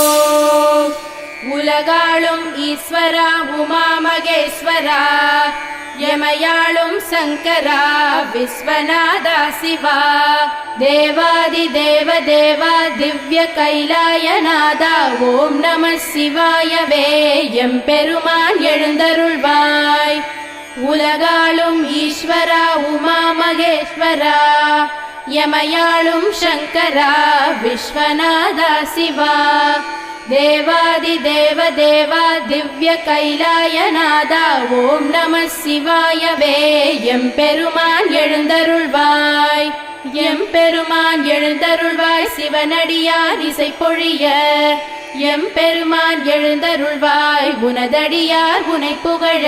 ஓம். உலகாளும் ஈஸ்வரா உமா மகேஸ்வரா எமையாளும் சங்கரா விஸ்வநாதா சிவா. தேவாதி தேவ தேவா திவ்ய கைலாயநாதா ஓம் நம சிவாயவே எம் பெருமான் எழுந்தருள்வாய். உலகாளும் ஈஸ்வரா உமா மகேஸ்வரா யமயாளும் சங்கரா விஸ்வநாதா சிவா. தேவாதி தேவ தேவா திவ்ய கைலாயநாதா ஓம் நம சிவாயவே. எம்பெருமான் எழுந்தருள்வாய் எம் பெருமான் எழுந்தருள்வாய் சிவனடியார் இசை பொழிய எம் பெருமான் எழுந்தருள்வாய் உனதடியார் உனை புகழ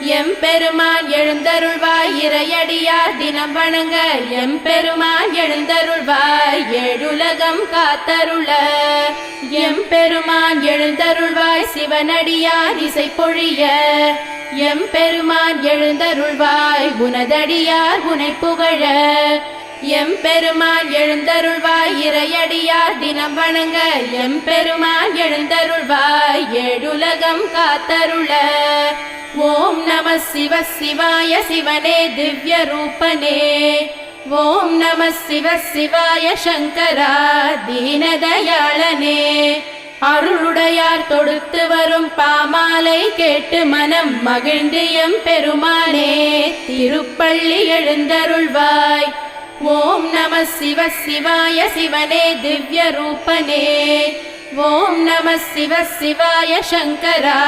எம்பெருமான் எழுந்தருள்வாய் இறையடியார் தினம் வணங்க. எம்பெருமான் எழுந்தருள்வாய் எழுலகம் காத்தருள. எம்பெருமான் எழுந்தருள்வாய் சிவனடியார் இசை பொழிய எம்பெருமான் எழுந்தருள்வாய் உனதடியார் உனை புகழ எம்பெருமான் எழுந்தருள்வாய் இறையடியார் தினம் வணங்க. எம்பெருமான் எழுந்தருள்வாய் ஏழுலகம் காத்தருள. ஓம் நம சிவ சிவாய சிவனே திவ்ய ரூபனே. ஓம் நம சிவ சிவாய சங்கரா தீனதயாளனே. அருளுடையார் தொடுத்து வரும் பாமாலை கேட்டு மனம் மகிழ்ந்து எம் பெருமானே திருப்பள்ளி எழுந்தருள்வாய் ஓம் நம சிவ சிவாய சிவனே திவ்ய ரூபனே. ஓம் நம சிவ சிவாய சங்கரா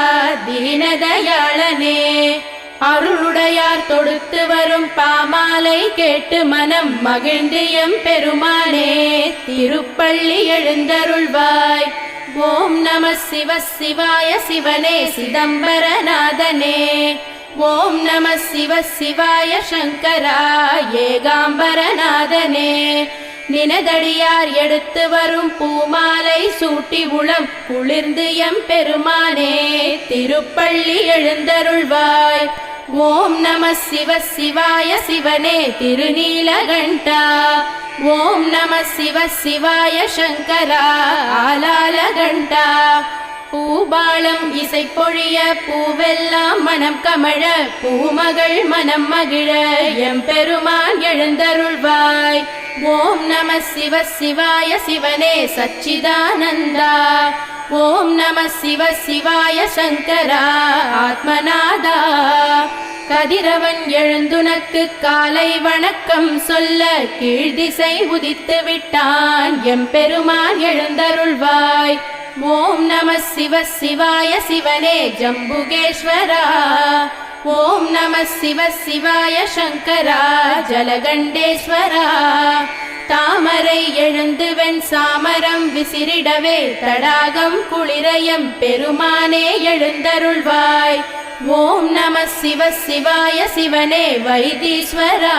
தீனதயாளனே. அருளுடையார் தொடுத்து வரும் பாமாலை கேட்டு மனம் மகிழ்ந்து எம் பெருமானே. திருப்பள்ளி எழுந்தருள்வாய். ஓம் நம சிவ சிவாய சிவனே சிதம்பரநாதனே. ஓம் நம சிவ சிவாய சங்கரா ஏகாம்பரநாதனே. நினதடியார் எடுத்து வரும் பூமாலை சூட்டி உளம் குளிர்ந்து எம் பெருமானே. திருப்பள்ளி எழுந்தருள்வாய். ஓம் நம சிவ சிவாய சிவனே திருநீலகண்டா. ஓம் நம சிவ சிவாய சங்கரா. ஆலாலகண்டா. பூபாலம் இசை பொழிய பூவெல்லாம் மனம் கமழ பூமகள் மனம் மகிழ எம்பெருமான் எழுந்தருள்வாய். ஓம் நம சிவ சிவாய சிவனே சச்சிதானந்தா. ஓம் நம சிவ சிவாய சங்கரா ஆத்மநாதா. கதிரவன் எழுந்துனக்கு காலை வணக்கம் சொல்ல கீழ்திசை உதித்து விட்டான் எம்பெருமான் எழுந்தருள்வாய். ஓம் நம சிவ சிவாய சிவனே ஜம்புகேஸ்வரா. ஓம் நம சிவ சிவாய சங்கரா ஜலகண்டேஸ்வரா. தாமரை எழுந்துவெண் சாமரம் விசிறிடவே தடாகம் குளிரயம் பெருமானே எழுந்தருள்வாய். ஓம் நம சிவ சிவாய சிவனே வைத்தீஸ்வரா.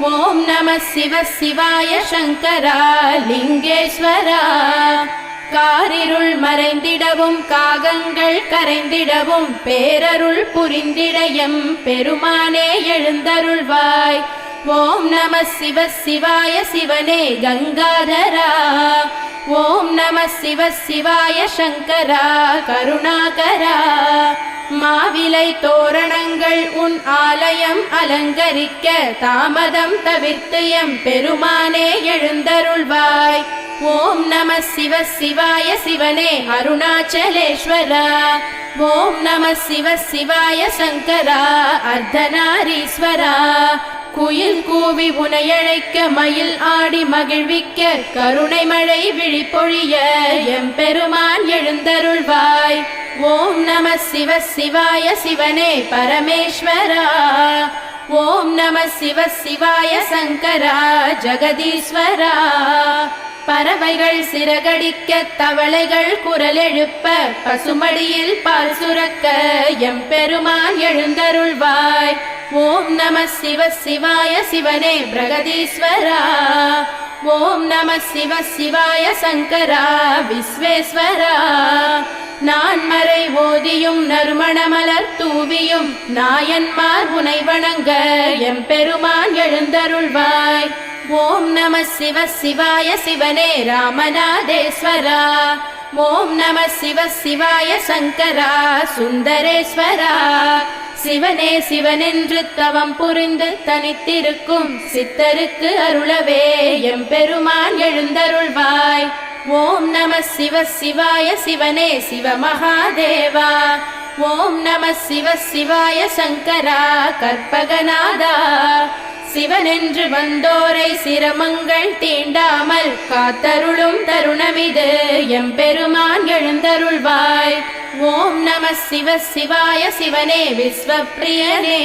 ஓம் நம சிவ சிவாய சங்கரா லிங்கேஸ்வரா. காரிருள் மறைந்திடவும் காகங்கள் கரைந்திடவும் பேரருள் புரிந்திடயம் பெருமானே எழுந்தருள்வாய். ஓம் நம சிவ சிவாய சிவனே கங்காதரா. ஓம் நம சிவ சிவாய சங்கரா கருணாகரா. மாவிலை தோரணங்கள் உன் ஆலயம் அலங்கரிக்க தாமதம் தவிர்த்து எம் பெருமானே எழுந்தருள்வாய். ஓம் நம சிவ சிவாய சிவனே அருணாச்சலேஸ்வரா. ஓம் நம சிவ சிவாய சங்கரா அர்த்தநாரீஸ்வரா. குயில் கூவி உனையழைக்க மயில் ஆடி மகிழ்விக்க கருணை மழை விழிப்பொழிய எம்பெருமான் எழுந்தருள்வாய். ஓம் நம சிவ சிவாய சிவனே பரமேஸ்வரா. ஓம் நம சிவ சிவாய சங்கரா ஜெகதீஸ்வரா. பறவைகள் சிறகடிக்க தவளைகள் குரல் எழுப்ப பசுமடியில் பால் சுரக்க எம் பெருமான் எழுந்தருள்வாய். ஓம் நம சிவ சிவாய சிவனே பிரகதீஸ்வரா. ஓம் நம சிவ சிவாய சங்கரா விஸ்வேஸ்வரா. நான் மறை ஓதியும் நறுமணமலர் தூவியும் நாயன்மார் உனை வணங்க எம் பெருமான் எழுந்தருள்வாய். ஓம் நம சிவ சிவாய சிவனே ராமநாதேஸ்வரா. ஓம் நம சிவ சிவாய சங்கரா சுந்தரேஸ்வரா. சிவனே சிவனென்று தவம் புரிந்து தனித்திருக்கும் சித்தருக்கு அருளவே. எம்பெருமான் எழுந்தருள்வாய். ஓம் நம சிவ சிவாய சிவனே சிவமகாதேவா. ஓம் நம சிவ சிவாய சங்கரா கற்பகநாதா. சிவனென்று வந்தோரை சிரமங்கள் தீண்டாமல் காத்தருளும் தருணமிது. எம்பெருமான் எழுந்தருள்வாய். ஓம் நம சிவ சிவாய சிவனே விஸ்வப்பிரியனே.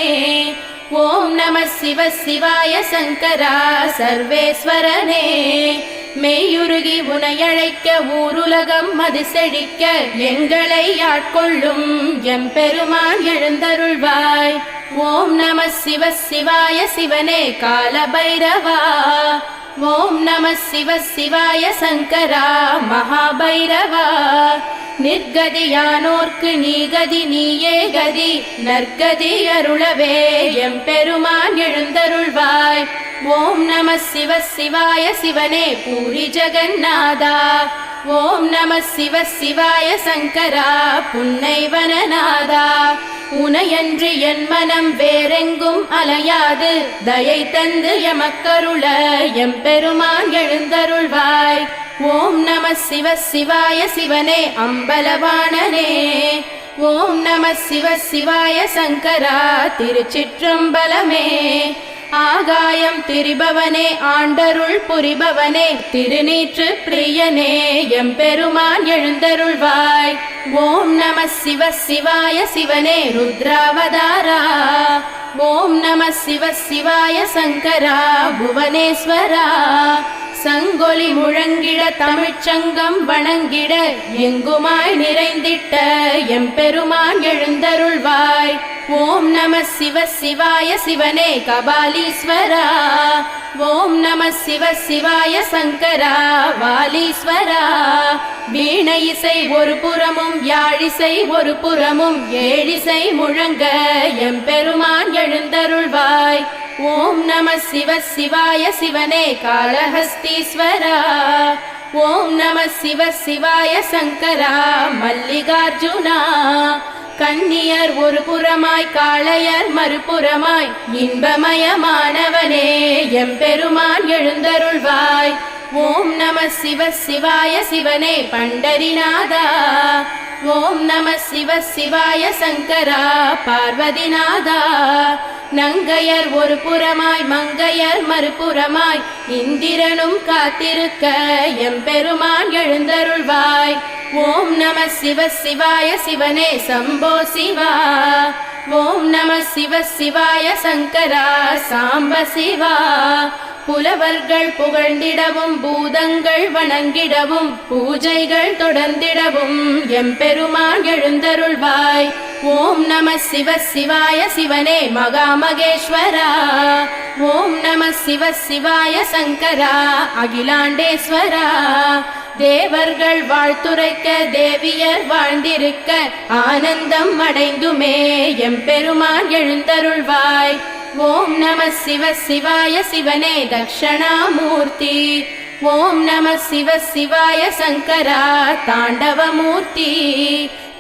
ஓம் நம சிவ சிவாய சங்கரா சர்வேஸ்வரனே. மெய்யுருகி உனையழைக்க ஊருலகம் அது செழிக்க எங்களை ஆட்கொள்ளும் எம்பெருமான் எழுந்தருள்வாய். ஓம் நம சிவ சிவாய சிவனே காலபைரவா. ஓம் நம சிவ சிவாய சங்கரா மகாபைரவா. நிர்கதியானோர்க்கு நீகதி நீயே கதி நற்கதி அருளவே எம்பெருமான் எழுந்தருள்வாய். ஓம் நம சிவ சிவாய சிவனே பூரி ஜெகநாதா. ஓம் நம சிவ சிவாய சங்கரா புன்னைவனநாதா உனையன்றி என் மனம் வேறெங்கும் அலையாது. தயை தந்து எமக்கருள எம்பெருமான் எழுந்தருள்வாய். ஓம் நம சிவ சிவாய சிவனே அம்பலவாணனே. ஓம் நம சிவ சிவாய சங்கரா திருச்சிற்றம்பலமே. ஆகாயம் திரிபவனே ஆண்டருள் புரிபவனே. திருநீற்று பிரியனே எம்பெருமான் எழுந்தருள்வாய். ஓம் நம சிவ சிவாய சிவனே ருத்ராவதாரா. ஓம் நம சிவ சிவாய சங்கரா புவனேஸ்வரா. சங்கொலி முழங்கிட தமிழ்ச்சங்கம் வணங்கிட எங்குமாய் நிறைந்திட்ட எம்பெருமான் எழுந்தருள்வாய். ஓம் நம சிவ சிவாய சிவனே கபாலீஸ்வரா. ஓம் நம சிவ சிவாய சங்கரா வாலீஸ்வரா. வீண இசை ஒரு புறமும் யாழிசை ஒரு புறமும் ஏழிசை முழங்க எம்பெருமான் எழுந்தருள்வாய். ஓம் நம சிவ சிவாய சிவனே காளஹஸ்தீஸ்வரா. ஓம் நம சிவ சிவாய சங்கரா மல்லிகார்ஜுனா. கண்ணியர் ஒரு புறமாய் காளையர் மறுபுறமாய் இன்பமயமானவனே எம்பெருமான் எழுந்தருள்வாய். ஓம் நம சிவ சிவாய சிவனே பண்டரிநாதா. ஓம் நம சிவ சிவாய சங்கரா பார்வதிநாதா நங்கையர் ஒரு புறமாய் மங்கையர் மறுபுறமாய் இந்திரனும் காத்திருக்க எம்பெருமான் எழுந்தருள்வாய். ஓம் நம சிவ சிவாய சிவனே சம்போ சிவா. ஓம் நம சிவ சிவாய சங்கரா சாம்ப சிவா. புலவர்கள் புகழ்ந்திடவும் பூதங்கள் வணங்கிடவும் பூஜைகள் தொடர்ந்திடவும் எம்பெருமான் எழுந்தருள்வாய். ஓம் நம சிவ சிவாய சிவனே மகாமகேஸ்வரா. ஓம் நம சிவ சிவாய சங்கரா அகிலாண்டேஸ்வரா. தேவர்கள் வாழ்த்துரைக்க தேவியர் வாழ்ந்திருக்க ஆனந்தம் அடைந்துமே. எம்பெருமான் எழுந்தருள்வாய். ஓம் நம சிவ சிவாய சிவனே தக்ஷணாமூர்த்தி. ஓம் நம சிவ சிவாய சங்கரா தாண்டவமூர்த்தி.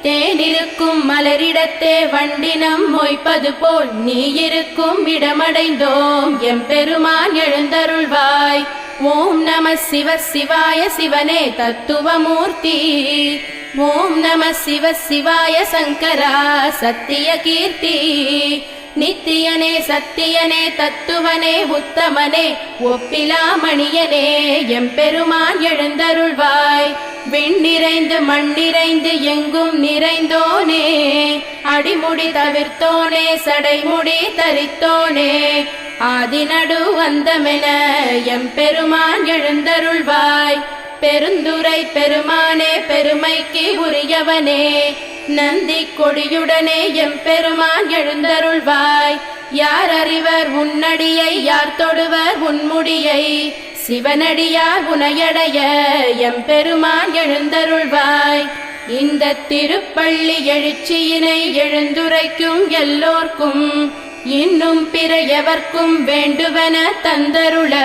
தேனிருக்கும் மலரிடத்தே வண்டினம் மொய்ப்பது போல் நீ இருக்கும் இடமடைந்தோம். எம்பெருமான் எழுந்தருள்வாய். ஓம் நம சிவ சிவாய சிவனே தத்துவமூர்த்தி. ஓம் நம சிவ சிவாய சங்கரா சத்திய கீர்த்தி. நித்தியனே சத்தியனே தத்துவனே உத்தமனே ஒப்பிலாமணியனே எம்பெருமான் எழுந்தருள்வாய். விண்ணிறைந்து மண்ணிறைந்து எங்கும் நிறைந்தோனே அடிமுடி தவிர்த்தோனே சடைமுடி தரித்தோனே ஆதிநடு வந்தமென எம்பெருமான் எழுந்தருள்வாய். பெருந்துரை பெருமானே பெருமைக்கு உரியவனே. நந்தி கொடியுடனே எம்பெருமான் எழுந்தருள்வாய். யார் அறிவர் உன்னடியை யார் தொடுவர் உன்முடியை. சிவனடியார் உனையடைய எம்பெருமான் எழுந்தருள்வாய். இந்த திருப்பள்ளி எழுச்சியினை எழுந்துரைக்கும் எல்லோர்க்கும் இன்னும் பிற எவர்க்கும் வேண்டுவன தந்தருள.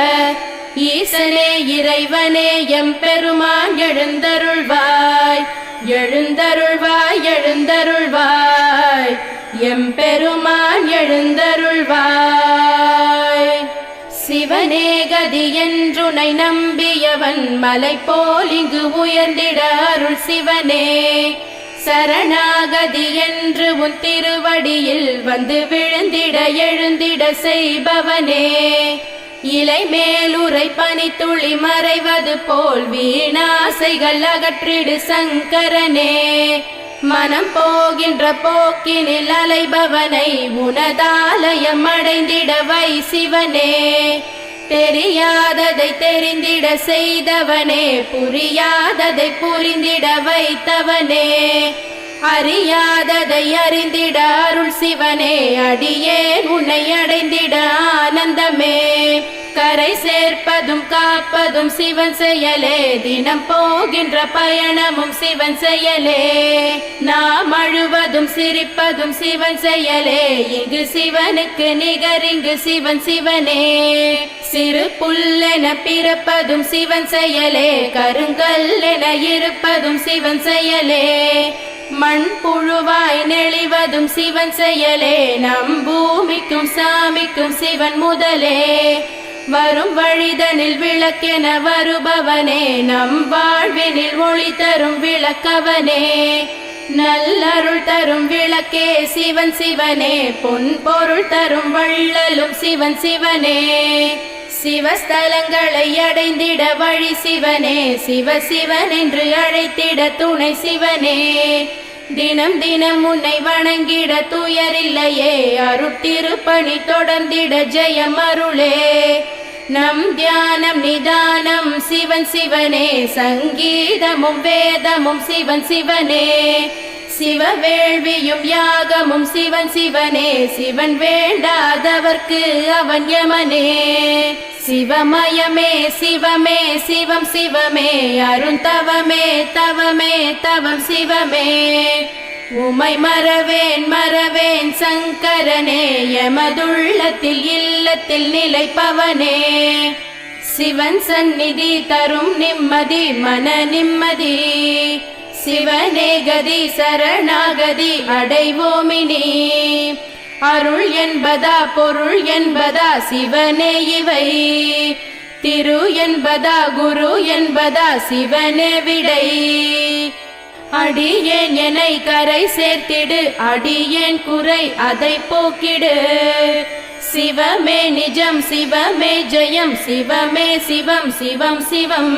ஈசனே இறைவனே எம் பெருமான் எழுந்தருள்வாய். எழுந்தருள்வாய் எழுந்தருள்வாய். எம் பெருமான் எழுந்தருள்வாய். சிவனே கதி என்றுனை நம்பியவன் மலை போல் இங்கு உயர்ந்திட அருள் சிவனே. சரணாகதி என்று உன் திருவடியில் வந்து விழுந்திட எழுந்திட செய்பவனே. இலை மேலுரை பனித்துளி மறைவது போல் வீணாசைகள் அகற்றிடு சங்கரனே. மனம் போகின்ற போக்கினில் அலைபவனை உனதாலயம் அடைந்திட வை சிவனே தெரியாததை தெரிந்திட செய்தவனே புரியாததை புரிந்திட வைத்தவனே. அறியாததை அறிந்திட அருள் சிவனே அடியேன் உன்னை அடைந்திட ஆனந்தமே. கரை சேர்ப்பதும் காப்பதும் சிவன் செயலே தினம் போகின்ற பயணமும் சிவன் செயலே. அழுவதும் சிரிப்பதும் சிவன் செயலே. இங்கு சிவனுக்கு நிகர் இங்கு சிவன் சிவனே. சிறு புல்லென பிறப்பதும் சிவன் செயலே. கருங்கல் என இருப்பதும் சிவன் செயலே. மண் புழுவாய் நெளிவதும் சிவன் செயலே. நம் பூமிக்கும் சாமிக்கும் சிவன் முதலே. வரும் வழிதனில் விளக்கென வருபவனே. நம் வாழ்வினில் ஒளி தரும் விளக்கவனே. நல்லருள் தரும் விளக்கே சிவன் சிவனே பொன் பொருள் தரும் வள்ளலும் சிவன் சிவனே. சிவஸ்தலங்களை அடைந்திட வழி சிவனே சிவ சிவன் என்று அழைத்திட துணை சிவனே. தினம் தினம் உன்னை வணங்கிட துயரில்லையே அருட்டிருப்பணி தொடர்ந்திட ஜெயம் அருளே. நம் தியானம் நிதானம் சிவன் சிவனே சங்கீதமும் வேதமும் சிவன் சிவனே. சிவ வேள்வியும் யாகமும் சிவன் சிவனே சிவன் வேண்டாதவர்க்கு அவன் யமனே. சிவமயமே சிவமே சிவம் சிவமே அருந்தவமே தவமே தவம் சிவமே. உமை மறவேன் மறவேன். சங்கரனே எமதுள்ளத்தில் இல்லத்தில் நிலைப்பவனே. சிவன் சந்நிதி தரும் நிம்மதி மன நிம்மதி. சிவனே கதி சரணாகதி அடைவோமினி. அருள் என்பதா பொருள் என்பதா சிவனே இவை. திரு என்பதா குரு என்பதா சிவனே விடை. அடியேன் என்னை கரை சேர்த்திடு. அடியேன் குறை அதை போக்கிடு. சிவமே நிஜம் சிவமே ஜெயம் சிவமே சிவம் சிவம் சிவம்.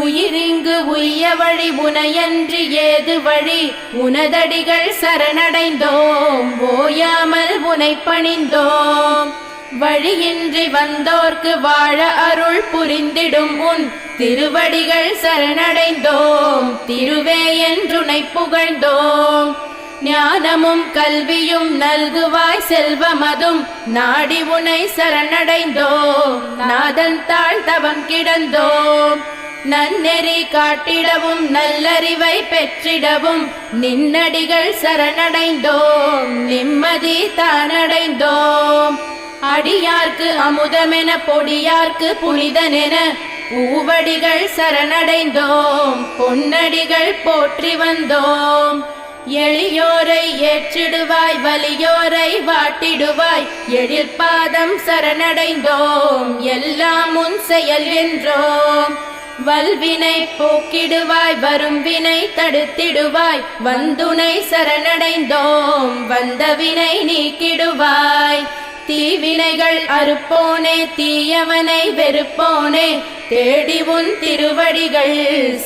உயிரிங்கு உய்ய வழி உனையன்றி ஏது வழி? உனதடிகள் சரணடைந்தோம் ஓயாமல் உனை பணிந்தோம். வழியின்றி வந்தோர்க்கு வாழ அருள் புரிந்திடும் உன் திருவடிகள் சரணடைந்தோம் திருவே என்றுனை புகழ்ந்தோம். ஞானமும் கல்வியும் நல்குவாய் செல்வமதும் நாடி உனை சரணடைந்தோம். நாதன் தாழ் தவம் கிடந்தோம் நன்னெறி காட்டிடவும் நல்லறிவை பெற்றிடவும் நின்னடிகள் சரணடைந்தோம். நிம்மதி தானடைந்தோம். அடியார்க்கு அமுதமென பொடியார்க்கு புனிதனென பூவடிகள் சரணடைந்தோம் பொன்னடிகள் போற்றி வந்தோம். எளியோரை ஏற்றிடுவாய் வலியோரை வாட்டிடுவாய் எழில் பாதம் சரணடைந்தோம். எல்லாம் உன் செயல் என்றோம். வல்வினை போக்கிடுவாய் வரும் வினை தடுத்திடுவாய் வந்துனை சரணடைந்தோம். வந்த வினை நீக்கிடுவாய். தீவினைகள் அறுப்போனே தீயவனை வெறுப்போனே தேடி உன் திருவடிகள்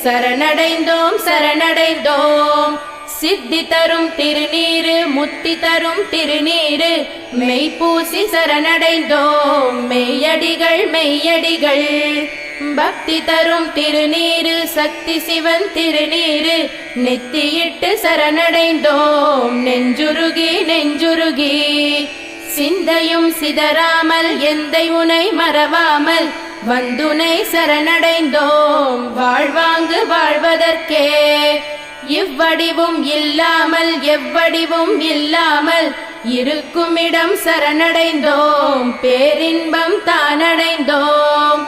சரணடைந்தோம் சரணடைந்தோம். சித்தி தரும் திருநீரு முத்தி தரும் திருநீரு மெய்ப்பூசி சரணடைந்தோம். மெய்யடிகள் மெய்யடிகள் பக்தி தரும் திருநீரு சக்தி சிவன் திருநீரு நெத்தியிட்டு சரணடைந்தோம். நெஞ்சுருகி நெஞ்சுருகி. சிந்தையும் சிதறாமல் எந்தை உனை மறவாமல் வந்துனை சரணடைந்தோம். வாழ்வாங்கு வாழ்வதற்கே. இவ்வடிவும் இல்லாமல் எவ்வடிவும் இல்லாமல் இருக்குமிடம் சரணடைந்தோம். பேரின்பம் தானடைந்தோம்.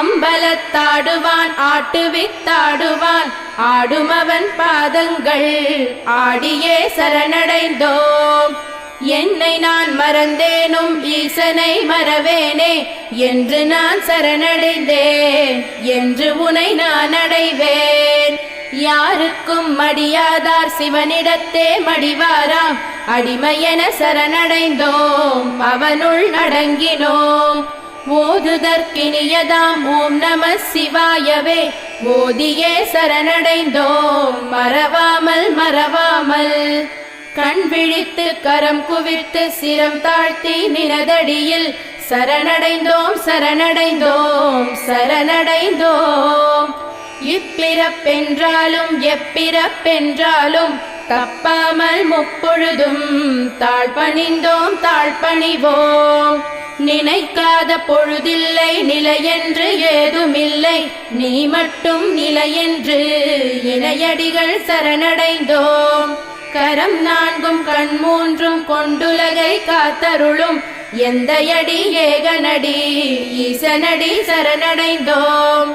அம்பலத்தாடுவான் ஆட்டுவித்தாடுவான் ஆடுமவன் பாதங்கள் ஆடியே சரணடைந்தோம். என்னை நான் மறந்தேனும் ஈசனை மறவேனே என்று நான் சரணடைந்தேன் என்று உனை நான் அடைவேன். யாருக்கும் மடியாதார் சிவனிடத்தே மடிவாராம் அடிமையென சரணடைந்தோம் அவனுள் அடங்கினோம் ஓதுதற்கினியதாம் ஓம் நம சிவாயவே ஓதியே சரணடைந்தோம் மறவாமல் மறவாமல். கண் விழித்து கரம் குவித்து சிரம் தாழ்த்தி நினதடியில் சரணடைந்தோம் சரணடைந்தோம் சரணடைந்தோம். இப்பிறப்பென்றாலும் எப்பிறப்பென்றாலும் தப்பாமல் முப்பொழுதும் தாழ்பணிந்தோம் தாழ்பணிவோம். நினைக்காத பொழுதில்லை நிலையென்று ஏதுமில்லை. நீ மட்டும் நிலையென்று இணையடிகள் சரணடைந்தோம். கரம் நான்கும் கண் மூன்றும் கொண்டுலகை காத்தருளும். எந்த அடி ஏகனடி ஈசனடி சரணடைந்தோம்.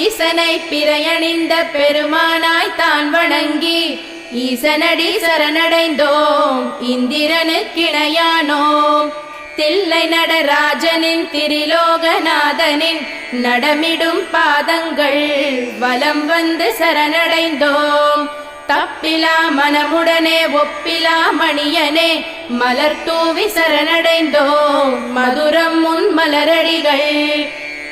ஈசனை பிறையணிந்த பெருமானாய் தான் வணங்கி ஈசனடி சரணடைந்தோம். இந்திரனு கிணையானோம் தில்லை நடராஜனின் திரிலோகநாதனின் நடமிடும் பாதங்கள் வலம் வந்து சரணடைந்தோம். தப்பிலா மனமுடனே ஒப்பிலா மணியனே மலர் தூவி சரணடைந்தோம். மதுரம் முன் மலரடிகள்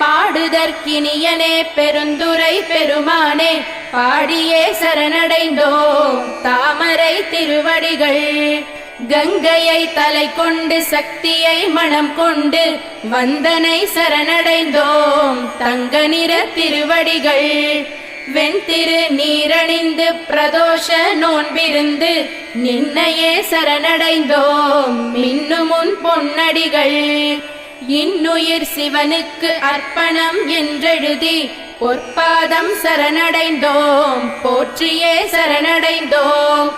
பாடுதற்கினியனே பெருந்துரை பெருமானே பாடியே சரணடைந்தோம். தாமரை திருவடிகள் கங்கையை தலை கொண்டு சக்தியை மனம் கொண்டு வந்தனை சரணடைந்தோம். தங்க நிற திருவடிகள் வெண்திரு நீரணிந்து பிரதோஷ நோன்பிருந்து நின்னையே சரணடைந்தோம். மின்னுமுன் பொன்னடிகள் இன்னுயிர் சிவனுக்கு அர்ப்பணம் என்றெழுதி பொற்பாதம் சரணடைந்தோம். போற்றியே சரணடைந்தோம்.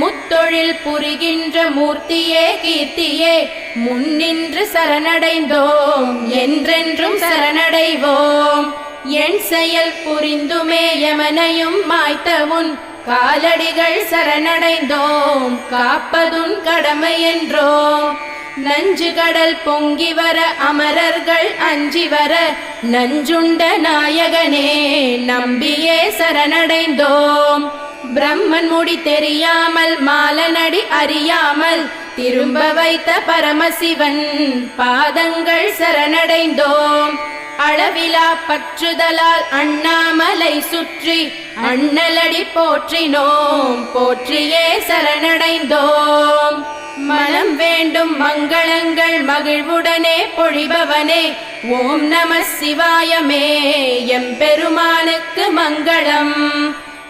முத்தொழில் புரிகின்ற மூர்த்தியே கீர்த்தியே முன்னின்று சரணடைந்தோம். என்றென்றும் சரணடைவோம். என் செயல் புரிந்துமே யமனையும் மாய்த்தவுன். காலடிகள் சரணடைந்தோம் காப்பதுன் கடமை என்றோம். நஞ்சு கடல் பொங்கி வர அமரர்கள் அஞ்சி வர நஞ்சுண்ட நாயகனே நம்பியே சரணடைந்தோம். பிரம்மன் முடி தெரியாமல் மாலனடி அறியாமல் திரும்ப வைத்த பரமசிவன் பாதங்கள் சரணடைந்தோம். அளவிலா பற்றுதலால் அண்ணாமலை சுற்றி அண்ணலடி போற்றினோம். போற்றியே சரணடைந்தோம். மனம் வேண்டும் மங்களங்கள் மகிழ்வுடனே பொழிபவனே ஓம் நம சிவாயமே. எம் பெருமானுக்கு மங்களம்.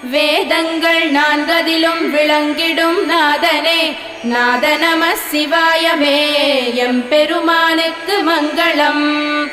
வேதங்கள் நான்கதிலும் விளங்கிடும் நாதனே. நாத நம சிவாயமே எம் பெருமானுக்கு மங்களம்.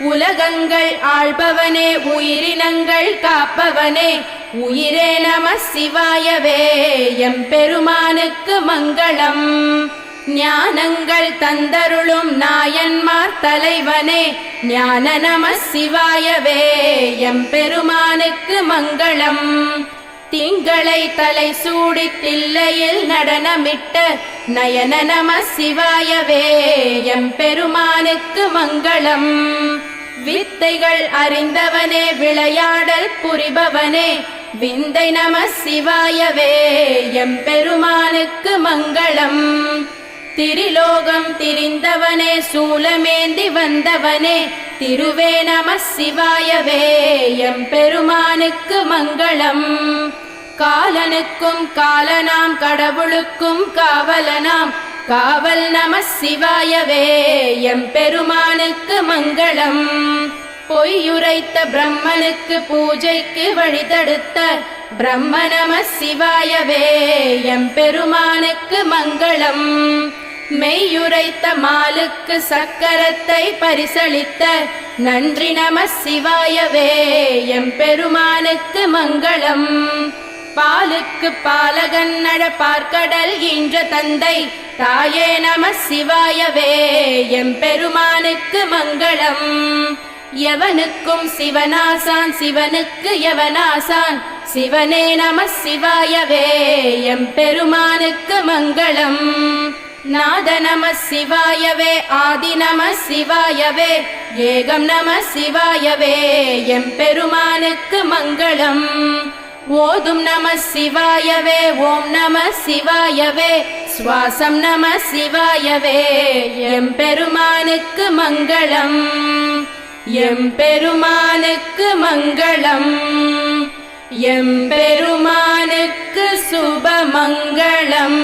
உலகங்கள் ஆள்பவனே உயிரினங்கள் காப்பவனே. உயிரே நம சிவாயவே எம் பெருமானுக்கு மங்களம். ஞானங்கள் தந்தருளும் நாயன்மார் தலைவனே. ஞான நம சிவாயவே எம் பெருமானுக்கு மங்களம். திங்களை தலை சூடி தில்லையில் நடனமிட்ட நயன நம சிவாயவே எம் பெருமானுக்கு மங்களம். வித்தைகள் அறிந்தவனே விளையாடல் புரிபவனே. விந்தை நம சிவாயவே எம் பெருமானுக்கு மங்களம். திரிலோகம் திரிந்தவனே சூலமேந்தி வந்தவனே திருவே நம சிவாயவே எம் பெருமானுக்கு மங்களம். காலனுக்கும் காலனாம் கடவுளுக்கும் காவலனாம் காவல் நம சிவாயவே எம் பெருமானுக்கு மங்களம். பொய்யுரைத்த பிரம்மனுக்கு பூஜைக்கு வழிதடுத்த பிரம்ம நம சிவாயவே எம் பெருமானுக்கு மங்களம். மெய்யுரைத்த மாலுக்கு சக்கரத்தை பரிசளித்த நன்றி நம சிவாயவே எம் பெருமானுக்கு மங்களம். பாலுக்கு பாலகன் பார்க்கடல் என்ற தந்தை தாயே நம சிவாயவே எம்பெருமானுக்கு மங்களம். எவனுக்கும் சிவனாசான் சிவனுக்கு எவனாசான் சிவனே நம சிவாயவே எம்பெருமானுக்கு மங்களம். நாத நம சிவாயவே ஆதி நம சிவாயவே ஏகம் நம சிவாயவே எம்பெருமானுக்கு மங்களம் ஓதும் நம சிவாயவே ஓம் நம சிவாயவே சுவாசம் நம சிவாயவே எம்பெருமானுக்கு மங்களம் எம்பெருமானுக்கு மங்களம் எம்பெருமானுக்கு சுபமங்களம்